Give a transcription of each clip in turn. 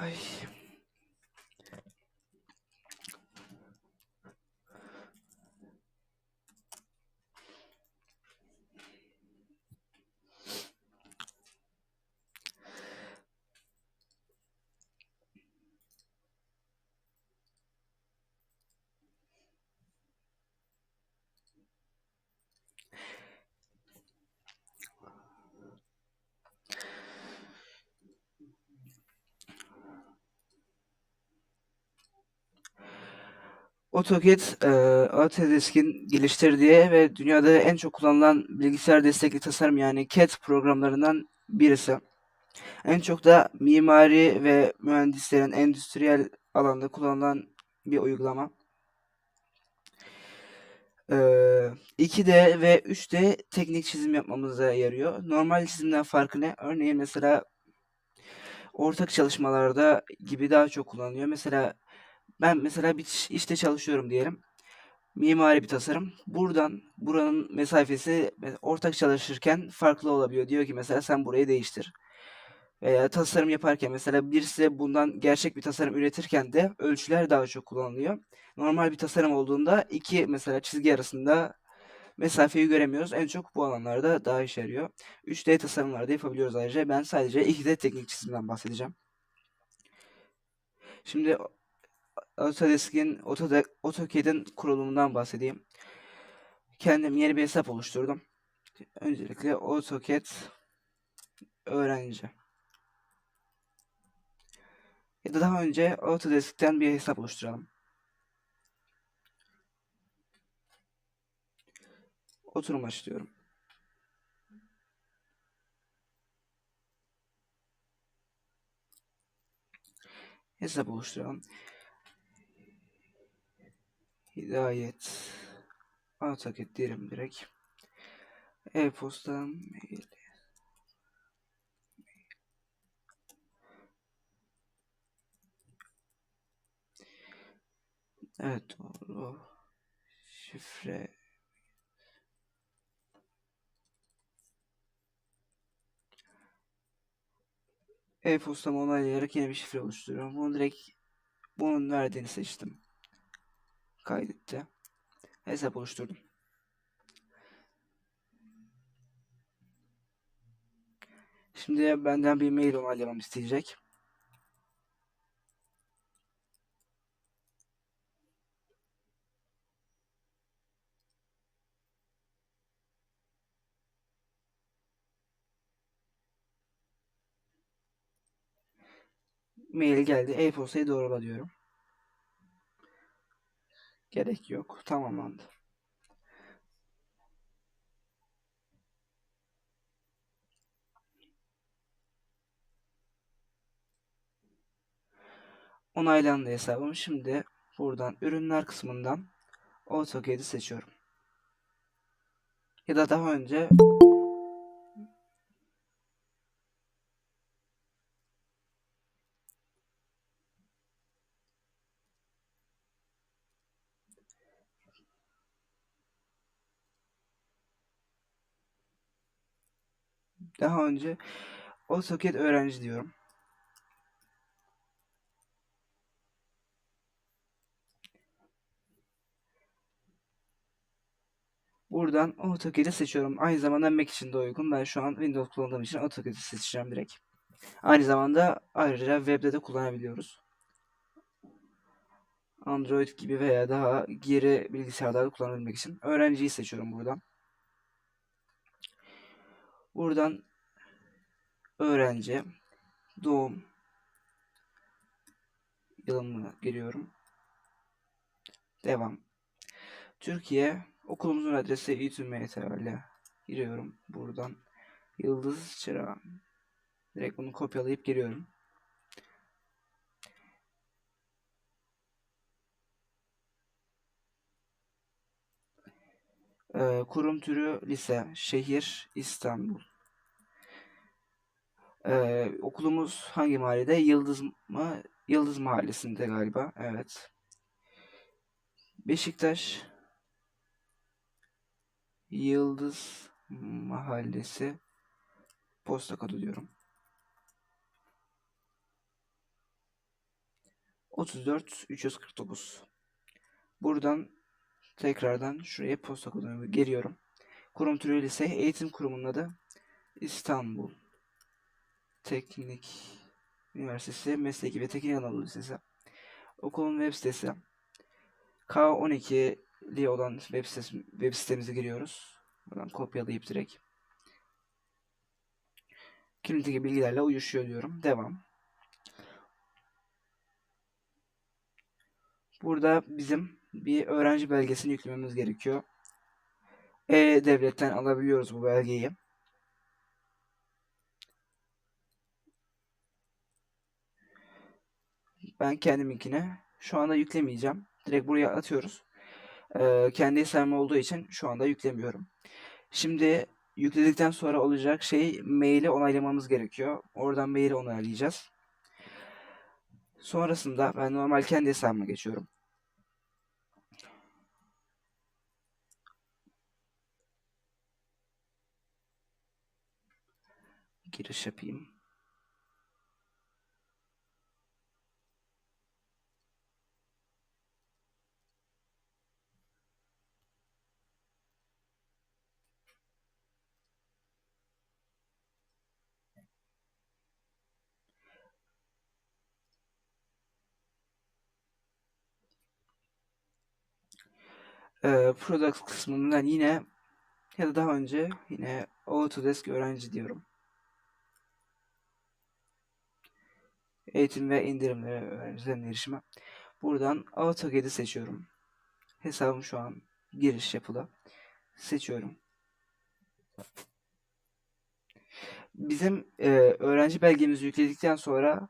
Ay. AutoCAD, e, Autodesk'in geliştirdiği ve dünyada en çok kullanılan bilgisayar destekli tasarım yani CAD programlarından birisi. En çok da mimari ve mühendislerin endüstriyel alanda kullanılan bir uygulama. Ee, 2D ve 3D teknik çizim yapmamıza yarıyor. Normal çizimden farkı ne? Örneğin mesela ortak çalışmalarda gibi daha çok kullanılıyor. Mesela ben mesela bir işte çalışıyorum diyelim. Mimari bir tasarım. Buradan buranın mesafesi ortak çalışırken farklı olabiliyor. Diyor ki mesela sen burayı değiştir. Veya tasarım yaparken mesela birisi bundan gerçek bir tasarım üretirken de ölçüler daha çok kullanılıyor. Normal bir tasarım olduğunda iki mesela çizgi arasında mesafeyi göremiyoruz. En çok bu alanlarda daha işe yarıyor. 3D tasarımlarda yapabiliyoruz ayrıca. Ben sadece 2D teknik çizimden bahsedeceğim. Şimdi Autodesk'in AutoCAD'in kurulumundan bahsedeyim. Kendim yeni bir hesap oluşturdum. Öncelikle AutoCAD öğrenci. Ya da daha önce Autodesk'ten bir hesap oluşturalım. Oturum açıyorum. Hesap oluşturalım. Hidayet. AutoCAD diyelim direkt. E-posta mail. Evet doğru. Şifre. E-postamı onaylayarak yeni bir şifre oluşturuyorum. Bunu direkt bunun verdiğini seçtim. Kaydetti. Hesap oluşturdum. Şimdi benden bir mail onaylamam isteyecek. Mail geldi. E-postayı doğrula diyorum. Gerek yok. Tamamlandı. Onaylandı hesabım. Şimdi buradan ürünler kısmından AutoCAD'i seçiyorum. Ya da daha önce Daha önce AutoCAD öğrenci diyorum. Buradan AutoCAD'i seçiyorum. Aynı zamanda Mac için de uygun. Ben şu an Windows kullandığım için AutoCAD'i seçeceğim direkt. Aynı zamanda ayrıca webde de kullanabiliyoruz. Android gibi veya daha geri bilgisayarlarda kullanabilmek için. Öğrenciyi seçiyorum buradan. Buradan öğrenci, doğum yılımı giriyorum. Devam. Türkiye, okulumuzun adresi İTÜMTL giriyorum buradan. Yıldız Çırağı. Direkt bunu kopyalayıp giriyorum. Ee, kurum türü lise, şehir İstanbul. Ee, okulumuz hangi mahallede? Yıldız mı? Yıldız Mahallesi'nde galiba. Evet. Beşiktaş Yıldız Mahallesi posta kodu diyorum. 34 349. Buradan tekrardan şuraya posta kodunu geliyorum. Kurum türü lise eğitim kurumunun adı İstanbul Teknik Üniversitesi Mesleki ve Teknik Anadolu Lisesi. Okulun web sitesi K12'li olan web, sitesi, web sitemize giriyoruz. Buradan kopyalayıp direkt kimlikteki bilgilerle uyuşuyor diyorum. Devam. Burada bizim bir öğrenci belgesini yüklememiz gerekiyor. E-Devlet'ten alabiliyoruz bu belgeyi. Ben kendiminkine şu anda yüklemeyeceğim. Direkt buraya atıyoruz. Ee, kendi hesabım olduğu için şu anda yüklemiyorum. Şimdi yükledikten sonra olacak şey maili onaylamamız gerekiyor. Oradan maili onaylayacağız. Sonrasında ben normal kendi hesabıma geçiyorum. Giriş yapayım. Ee, product kısmından yine ya da daha önce yine Autodesk öğrenci diyorum. Eğitim ve indirimlere öğrencilerin erişimi. Buradan AutoCAD'i seçiyorum. Hesabım şu an giriş yapılı. Seçiyorum. Bizim e, öğrenci belgemizi yükledikten sonra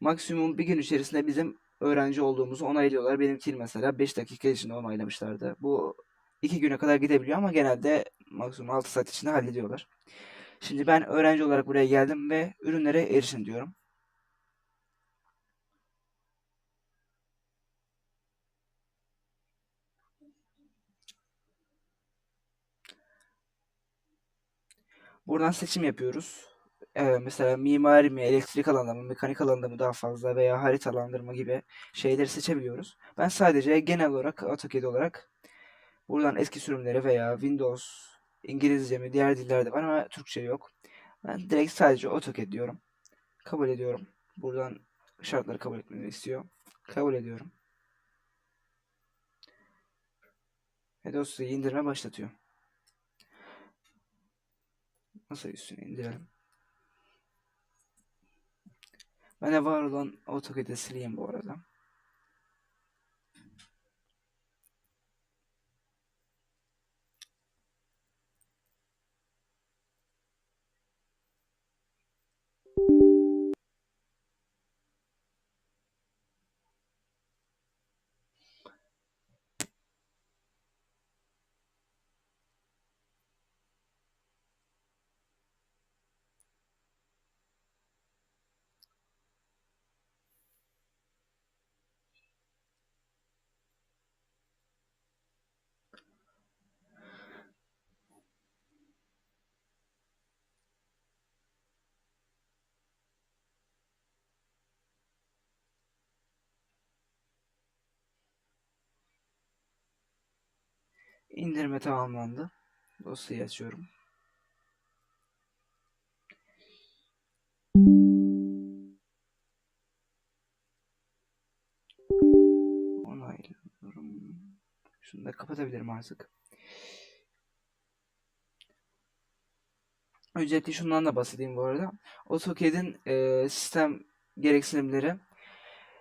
maksimum bir gün içerisinde bizim öğrenci olduğumuzu onaylıyorlar. Benimkini mesela 5 dakika içinde onaylamışlardı. Bu 2 güne kadar gidebiliyor ama genelde maksimum 6 saat içinde hallediyorlar. Şimdi ben öğrenci olarak buraya geldim ve ürünlere erişin diyorum. Buradan seçim yapıyoruz. Ee, mesela mimari mi, elektrik alanında mı, mekanik alanda mı daha fazla veya haritalandırma gibi şeyleri seçebiliyoruz. Ben sadece genel olarak AutoCAD olarak buradan eski sürümleri veya Windows, İngilizce mi, diğer dillerde var ama Türkçe yok. Ben direkt sadece AutoCAD diyorum. Kabul ediyorum. Buradan şartları kabul etmemi istiyor. Kabul ediyorum. Ve dosyayı indirme başlatıyor. Masa üstüne indirelim. Ben de var olan AutoCAD'i sileyim bu arada. İndirme tamamlandı. Dosyayı açıyorum. Onaylıyorum. Şunu da kapatabilirim artık. Öncelikle şundan da bahsedeyim bu arada. AutoCAD'in e, sistem gereksinimleri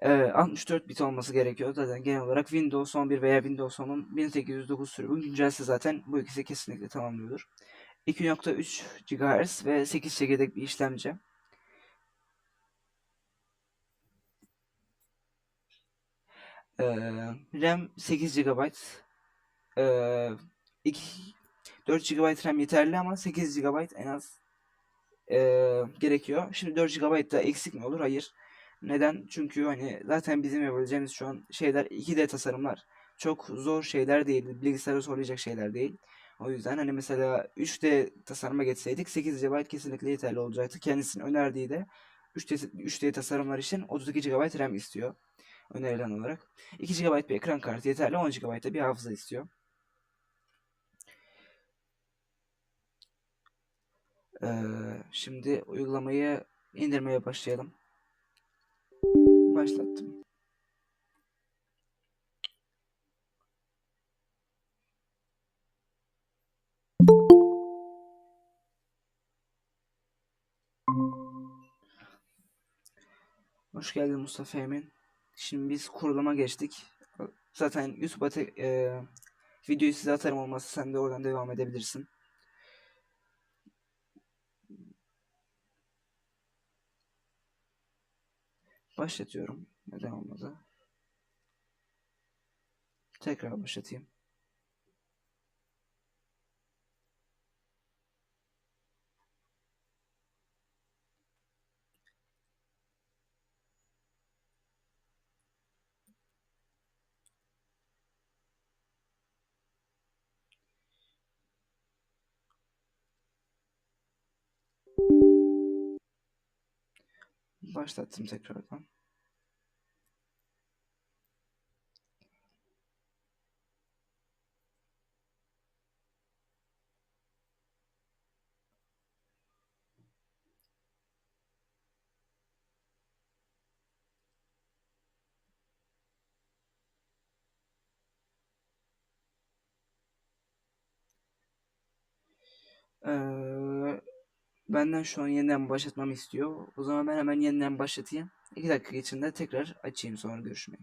e, 64 bit olması gerekiyor. Zaten genel olarak Windows 11 veya Windows 10'un 1809 sürümü güncelse zaten bu ikisi kesinlikle tamamlıyordur. 2.3 GHz ve 8 çekirdek bir işlemci. RAM 8 GB. Ee, 2, 4 GB RAM yeterli ama 8 GB en az gerekiyor. Şimdi 4 GB da eksik mi olur? Hayır. Neden? Çünkü hani zaten bizim yapabileceğimiz şu an şeyler 2D tasarımlar çok zor şeyler değil. Bilgisayara zorlayacak şeyler değil. O yüzden hani mesela 3D tasarıma geçseydik 8 GB kesinlikle yeterli olacaktı. Kendisinin önerdiği de 3D, 3D tasarımlar için 32 GB RAM istiyor. önerilen olarak. 2 GB bir ekran kartı yeterli. 10 GB da bir hafıza istiyor. Ee, şimdi uygulamayı indirmeye başlayalım. Başlattım. Hoş geldin Mustafa Emin. Şimdi biz kuruluma geçtik. Zaten YouTube'a e, videoyu size atarım olmazsa sen de oradan devam edebilirsin. Başlatıyorum. Neden olmadı? Tekrar başlatayım. Başlattım tekrardan. Ee, benden şu an yeniden başlatmamı istiyor. O zaman ben hemen yeniden başlatayım. 2 dakika içinde tekrar açayım sonra görüşmeyi.